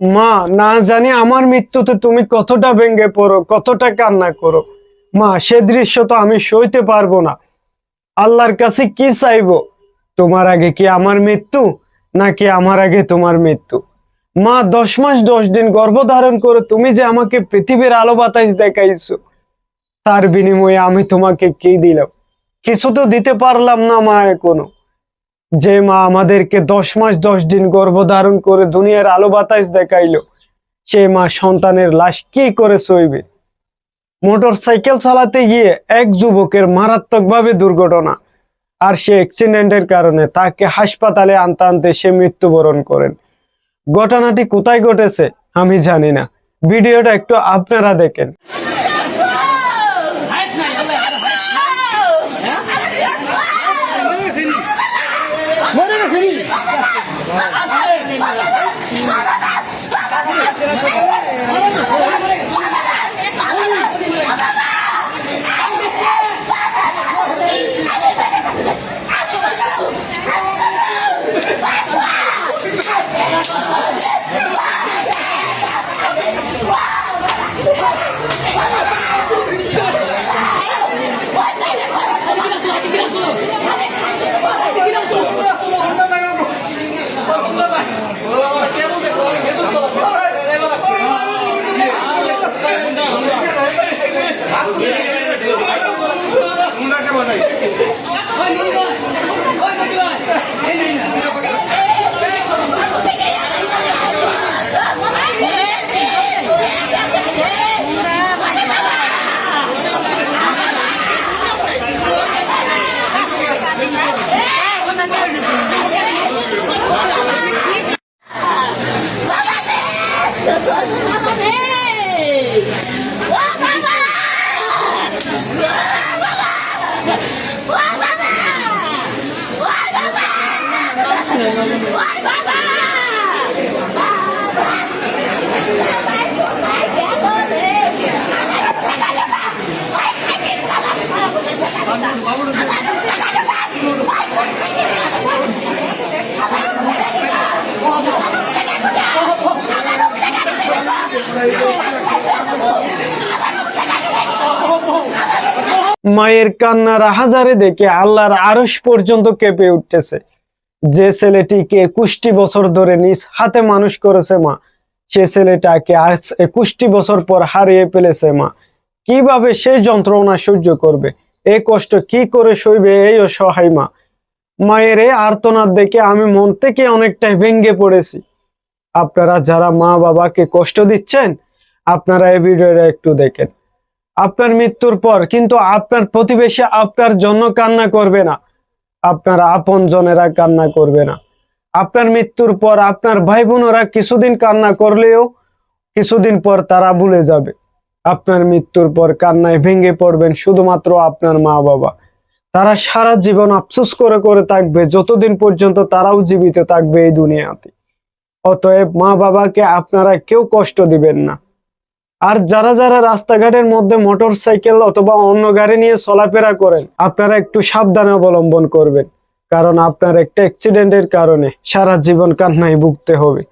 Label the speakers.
Speaker 1: মা, না জানি আমার মৃত্যুতে তুমি কতটা ভেঙে পড়ো, কতটা কান্না করো। মা, সে দৃশ্য তো আমি সইতে পারব না। আল্লাহর কাছে কি চাইব? তোমার আগে কি আমার মৃত্যু, নাকি আমার আগে তোমার মৃত্যু? মা, দশ মাস দশ দিন গর্ভধারণ করে তুমি যে আমাকে পৃথিবীর আলো বাতাস দেখাইছো, তার বিনিময়ে আমি তোমাকে কি দিলাম? কিছু তো দিতে পারলাম না মা এখনও। যে মা আমাদেরকে দশ মাস দশ দিন গর্ভধারণ করে দুনিয়ার আলো বাতাস দেখাইলো, সে মা সন্তানের লাশ কি করে সইবে? মোটর সাইকেল চালাতে গিয়ে এক যুবকের মারাত্মকভাবে দুর্ঘটনা আর সে অ্যাক্সিডেন্টের কারণে তাকে হাসপাতালে আনতে আনতে সে মৃত্যুবরণ করেন। ঘটনাটি কোথায় ঘটেছে আমি জানি না। ভিডিওটা একটু আপনারা দেখেন। মায়ের কান্নার হাজারে দেখে আল্লাহর আরশ পর্যন্ত কেঁপে উঠতেছে। যে ছেলেটিকে একুশটি বছর ধরে নিজ হাতে মানুষ করেছে মা, সে ছেলেটাকে আজ একুশটি বছর পর হারিয়ে ফেলেছে মা। কীভাবে সেই যন্ত্রণা সহ্য করবে? এই কষ্ট কি করে সইবে? এই অসহায় মা। মায়ের এই আর্তনাদ দেখে আমি মন থেকে অনেকটাই ভেঙ্গে পড়েছি। আপনারা যারা মা বাবাকে কষ্ট দিচ্ছেন, আপনারা এই ভিডিওটা একটু দেখেন। আপনার মৃত্যুর পর কিন্তু আপনার প্রতিবেশী আপনার জন্য কান্না করবে না। আপনার আপন জনেরা কান্না করবে না। আপনার মৃত্যুর পর আপনার ভাই বোনেরা কিছুদিন কান্না করলেও কিছুদিন পর তারা ভুলে যাবে। আপনার মৃত্যুর পর কান্নায় ভেঙে পড়বেন শুধুমাত্র আপনার মা বাবা তারা সারা জীবন আফসোস করে করে থাকবে, যতদিন পর্যন্ত তারাও জীবিত থাকবে এই দুনিয়াতে। অতএব মা বাবাকে আপনারা কেউ কষ্ট দিবেন না। আর যারা যারা রাস্তাঘাটের মধ্যে মোটর সাইকেল অথবা অন্য গাড়ি নিয়ে চলাফেরা করেন, আপনারা একটু সাবধানে অবলম্বন করবেন। কারণ আপনার একটা অ্যাক্সিডেন্টের কারণে সারা জীবন কান্নায় ভুগতে হবে।